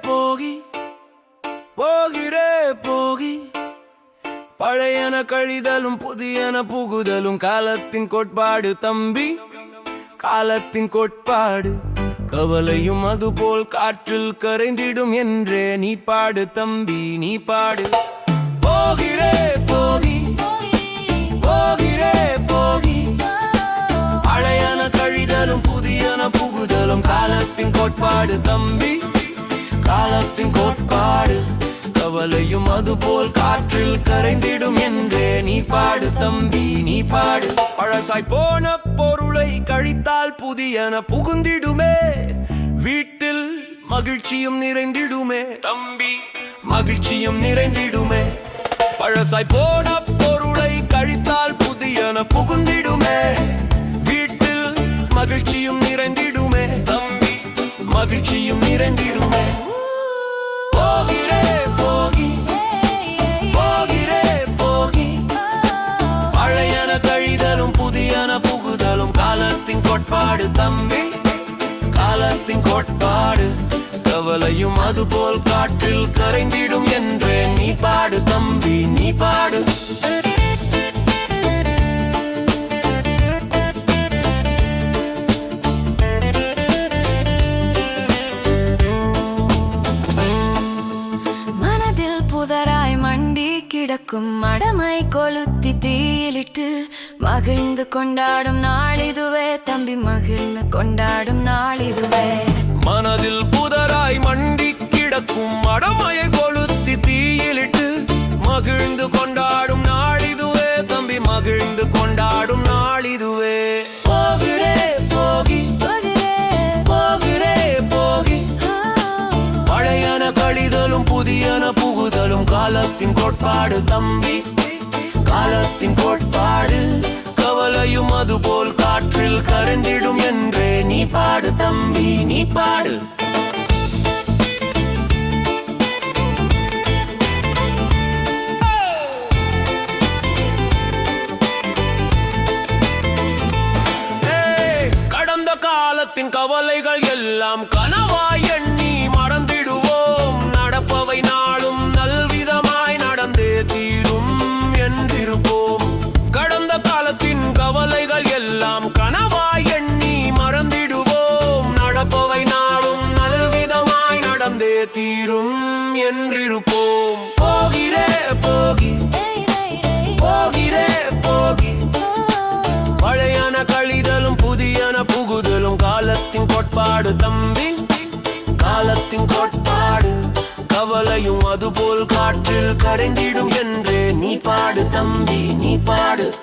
போகி போகிறே போகி. பழையன கழிதலும் புதியன புகுதலும் காலத்தின் கோட்பாடு தம்பி. காலத்தின் கோட்பாடு கவலையும் அதுபோல் காற்றில் கரைந்திடும் என்றே நீ பாடு தம்பி நீ பாடு. போகிறே போகி போகிறே போகி. பழையன கழிதலும் புதியன புகுதலும் காலத்தின் கோட்பாடு தம்பி. காலத்தின் கோட்பாடு. கவலையும் அதுபோல் காற்றில் கரைந்திடும் என்றே. நீ பாடு தம்பி நீ பாடு. பழசாய் போன பொருளை கழித்தால் புதியன புகுந்திடுமே. வீட்டில் மகிழ்ச்சியும் நிறைந்திடுமே. தம்பி மகிழ்ச்சியும் நிறைந்திடுமே. பழசாய் போன பொருளை கழித்தால் புதியன புகுந்திடுமே. வீட்டில் மகிழ்ச்சியும் நிறைந்திடுமே. தம்பி மகிழ்ச்சியும் நிறைந்திடும். காலத்தின் கோட்பாடு தம்பி. காலத்தின் கோட்பாடு கவலையும் அதுபோல் காற்றில் கரைந்திடும் என்றே. நீ பாடு தம்பி நீ பாடு. கிடக்கும் மடமை கொளுத்தி தீயிலிட்டு மகிழ்ந்து கொண்டாடும் நாளிதுவே தம்பி மகிழ்ந்து கொண்டாடும் நாளிதுவே மனதில் புதராய் மண்டி கிடக்கும் மடமையை கொளுத்தி தீயிலிட்டு மகிழ்ந்து கொண்டாடும் நாளிதுவே தம்பி மகிழ்ந்து கொண்டாடும் நாளிதுவே போகிறே போகி. போகிறே போகி. பழையன கழிதலும் புதியன காலத்தின் கோட்பாடு தம்பி. காலத்தின் கோட்பாடு கவலையும் அது போல் காற்றில் கரைந்திடும் என்றே. நீ பாடு தம்பி நீ பாடு. கடந்த காலத்தின் கவலைகள் எல்லாம் கனவாய் எண்ணி வந்தே தீரும் என்றிருப்போம். போகிறே போகி. போகிறே போகி. பழையன கழிதலும் புதியன புகுதலும் காலத்தின் கோட்பாடு தம்பி. காலத்தின் கோட்பாடு கவலையும் அதுபோல் காற்றில் கரைந்திடும் என்றே நீ பாடு தம்பி நீ பாடு.